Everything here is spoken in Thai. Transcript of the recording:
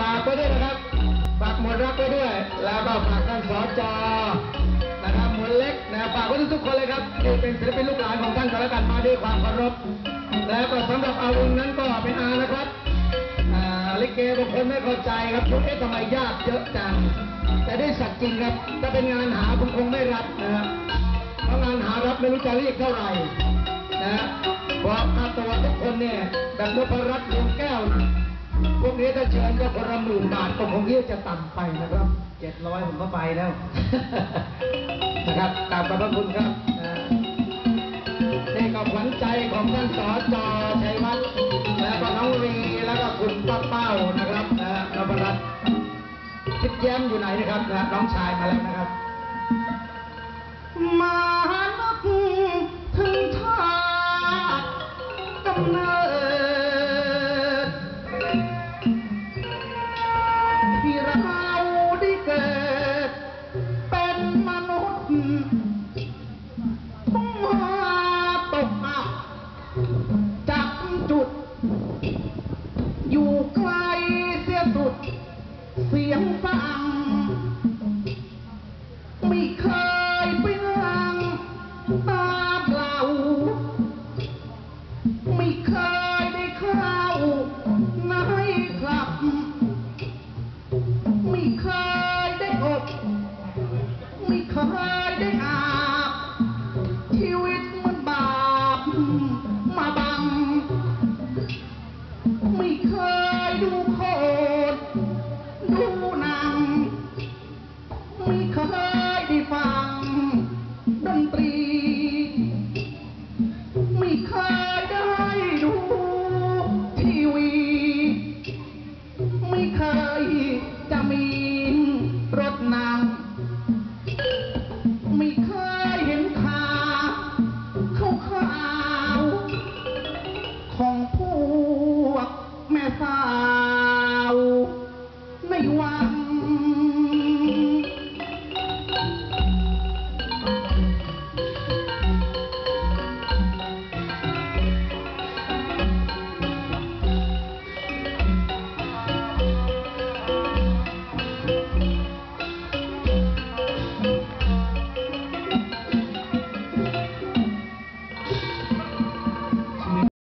ฝากไว้ด้วยนะครับฝากหมดรักไว้ด้วย แล้วก็ฝากท่านสจนะครับหมวดเล็กนะฝากไว้ทุกคนเลยครับที่เป็นศิลปินลูกหลานของท่านก็แล้วกันมาด้วยความเคารพแล้วก็สำหรับอาวุธนั้นก็เป็นอานะครับอาลิเกบางคนไม่เข้าใจครับยุคนี้ทำไมญาติเยอะจังแต่ได้สัตว์จริงครับถ้าเป็นงานหาผมคงไม่รับนะครับเพราะงานหารับไม่รู้จะเรียกเท่าไหร่นะฮะเพราะค่าตัวทุกคนเนี่ยแบบนพรัตน์ดวงแก้ว พวกนี้ถ้าเชิญก็คนละหมื่นบาทก็คงเยอะจะต่ำไปนะครับเจ็ดร้อยผมก็ไปแล้ว นะครับกราบขอบพระคุณครับนี่ก็ขวัญใจของท่านสจชัยวัฒน์แล้วก็น้องรีแล้วก็คุณป้าเป้านะครับนะนพรัตน์คิดแย้มอยู่ไหนนะครับนะน้องชายมาแล้วนะครับ มานุษ จับจุด อยู่ไกลเสียสุด เสียงฟังไม่เคยไปรังตาเปล่าไม่เคยได้เข้าในครับ ไม่เคยได้อบไม่เคยได้อาบชีวิตมันบาป ไม่เคยจะมี